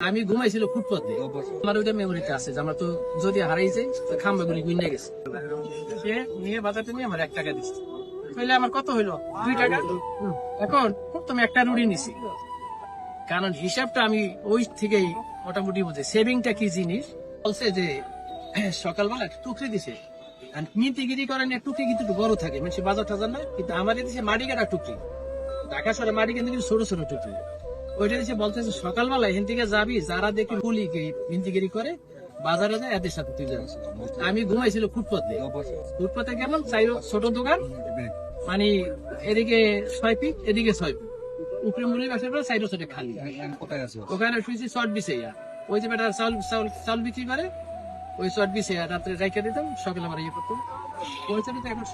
আমি ঘুমাইছিল ফুটপাতে। আমার ওইটা মেমোরিতে আছে আমার তো যদি হারাই হারাইছে খাম্বা গুলি গুইনে গেছে। নিয়ে বাজারটা নিয়ে আমার এক টাকা দিচ্ছে তাহলে আমার কত হইল? দুই টাকা? এখন তুমি একটা নিছি। কারণ হিসাবটা আমি ওই থেকেই মোটামুটি বুঝে। সেভিংটা কি জিনিস? বলছে যে, সকালবেলা টুকরি দিছে। আর মিন্তিগিরি করেন টুকরি কিন্তু একটু বড় থাকে। মানে বাজার টাজার না, কিন্তু আমার দিছে মাটি কাটা টুকরি। ঢাকা শহরে মাটি কিন্তু ছোট ছোট টুকরি। ওইটা দিছে বলতেছে, সকালবেলা এখান যাবি, যারা দেখি পুলি মিন্তিগিরি করে, বাজারে যায়, এদের সাথে তুই যাস আমি ঘুমাইছিল ফুটপাতে। ফুটপাতে গেলাম চাই ছোট দোকান মানে এদিকে ছয় ফিট, এদিকে ছয় ফিট। উপরে মুড়ি বাসার পরে সাইড সাইডে খালি। ওখানে শুয়েছি শর্ট বিছে ওই যে বেটা চাউল চাউল চাউল বিক্রি করে, ওই শর্ট বিছে রাত্রে রাইখে দিতাম, সকালে আমার ইয়ে করতাম। ওই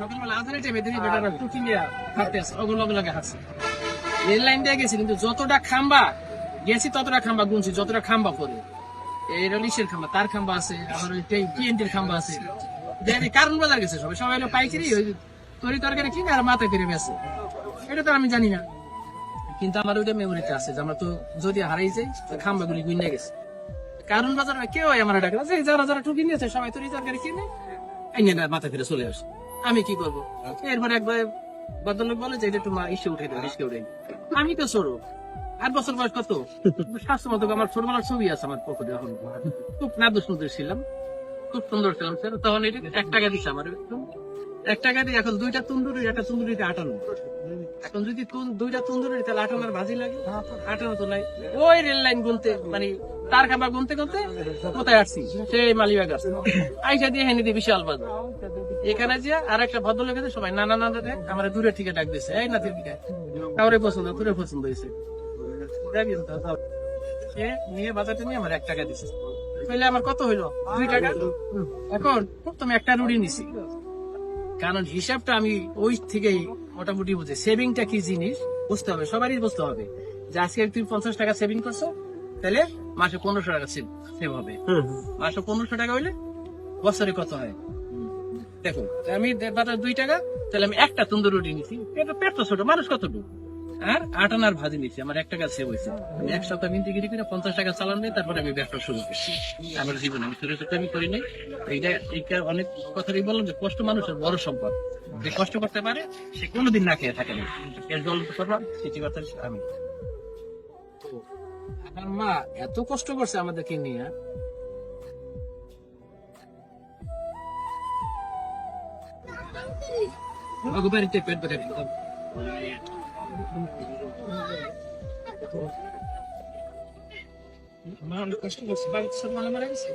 সকালবেলা আধারে টাইমে দেখি বেটারা টুকি নিয়ে হাঁটতে আসে অগল লাগে হাঁটছে। রেল লাইন দিয়ে গেছি কিন্তু যতটা খাম্বা গেছি ততটা খাম্বা গুনছি যতটা খাম্বা করে রলিশের খাম্বা তার খাম্বা আছে আমার ওই টিএনটির খাম্বা আছে। দেখি কারণ বাজার গেছে সবাই সবাই হলো পাইকারি ওই তরি তরকারি কিনে আর বেছে এটা তো আমি জানি না। কিন্তু আমার ওইটা মেমোরিতে আছে যে আমরা তো যদি হারাইছে খাম্বা গুলি গুইনে গেছে। কারণ বাজার কেউ আমার ডাকলো যে যারা যারা টুকি নিয়েছে সবাই তরি তরকারি কিনে মাথা ফিরে চলে আসে। আমি কি করব? এরপর একবার বলে যে ইসে উঠে ইসকে উঠে আমি তো সরু। আট বছর বয়স কত? মতো আমার ছোটবেলার ছবি আছে আমার এখন। খুব সুন্দর ছিলাম। খুব সুন্দর ছিলাম স্যার তখন এটা এক টাকা আমার এক টাকা দিয়ে এখন দুইটা একটা আটানো এখন যদি দুইটা তন্দুরি, তাহলে আটানোর ভাজি লাগে। আটানো তো নাই। ওই রেল লাইন গুনতে মানে তার খাবার গুনতে গুনতে কোথায় আসছি? সেই মালিবাগ আসছে। আইসা দিয়ে হেনে দিয়ে বিশাল বাজার। এখানে যে আর একটা ভদ্রলোক আছে সবাই নানা নানা আমার দূরে থেকে ডাক দিছে এই না দিকে কাউরে পছন্দ তোরে পছন্দ হয়েছে। সে নিয়ে বাজারটা নিয়ে আমার এক টাকা দিছে। তাহলে আমার কত হইল? দুই টাকা? এখন তুমি একটা রুড়ি নিছি। কারণ হিসাবটা আমি ওই থেকেই মোটামুটি বুঝে। সেভিংটা কি জিনিস? বুঝতে হবে সবারই বুঝতে হবে যে আজকে তুমি পঞ্চাশ টাকা সেভিং করছ তাহলে মাসে পনেরোশো টাকা সেভ হবে। মাসে পনেরোশো টাকা হইলে বছরে কত হয়? দেখো আমি বাজার দুই টাকা, তাহলে আমি একটা তন্দুর রুটি নিছি। এটা পেট তো ছোট, মানুষ কতটুকু আর আট আনার ভাজি নিছি, আমার এক টাকা সেভ হয়েছে। আমি এক সপ্তাহ মিনতি গিরি করে পঞ্চাশ টাকা চালান দিই তারপরে আমি ব্যবসা শুরু করছি। আমার জীবনে আমি ছোট ছোট আমি করি নাই। এইটা এইটা অনেক কথাই বললাম যে কষ্ট মানুষের বড় সম্পদ। যে কষ্ট করতে পারে, সে কোনোদিন না খেয়ে থাকে না। এর জল করলাম সৃষ্টিকর্তা আমি। আমার মা এত কষ্ট করছে আমাদেরকে নিয়ে আমাকে বাড়িতে পেট বেড়ে দিতাম মা অনেক কষ্ট করছে বাড়িতে সব মালা মারা গেছে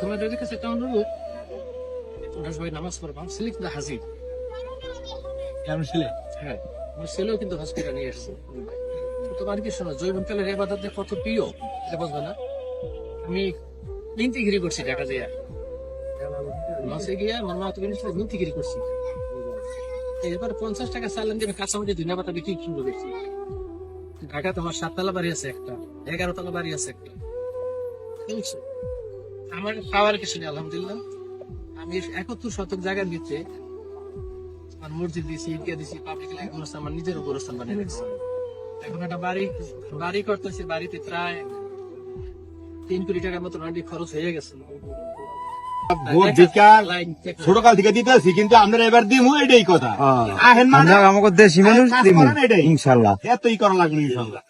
তোমাদের কাছে একটা অনুরোধ ওরা সবাই নামাজ পড়বা ছেলে কিন্তু হাজির কেমন ছিলে হ্যাঁ আমার ছেলেও কিন্তু হসপিটালে নিয়ে এসছে তোমার কি শোনো জৈবন তেলের এবাদত কত প্রিয় এটা বুঝবে না আমি মিনতিগিরি করছি টাকা দিয়ে মাসে গিয়ে আমার মা তুমি মিনতিগিরি করছি। এবার পঞ্চাশ টাকা চালান দিয়ে কাঁচামাটি ধুনা পাতা বিক্রি শুরু করছি। ঢাকা তোমার সাততলা বাড়ি আছে একটা, এগারো তলা বাড়ি আছে একটা? আমার পাওয়ার কিছু নেই, আলহামদুলিল্লাহ। আমি একাত্তর শতক জায়গার ভিতরে আমার মসজিদ দিয়েছি ইটকে দিয়েছি পাবলিক লাইফ আমার নিজের গোরস্থান বানিয়ে রেখেছি এখন একটা বাড়ি বাড়ি করতেছি, বাড়িতে প্রায় তিন কোটি টাকার মতো খরচ হয়ে গেছে। ভোট দিকার লাইন check করে। ছোট কাল থেকে দিতেছি কিন্তু আমরা এবার দিমু এটাই কথা আহেন মানে আমরা আমাকে দেশি মানুষ দিমু এটাই। ইনশাল্লাহ এতই করা লাগল ইনশাল্লাহ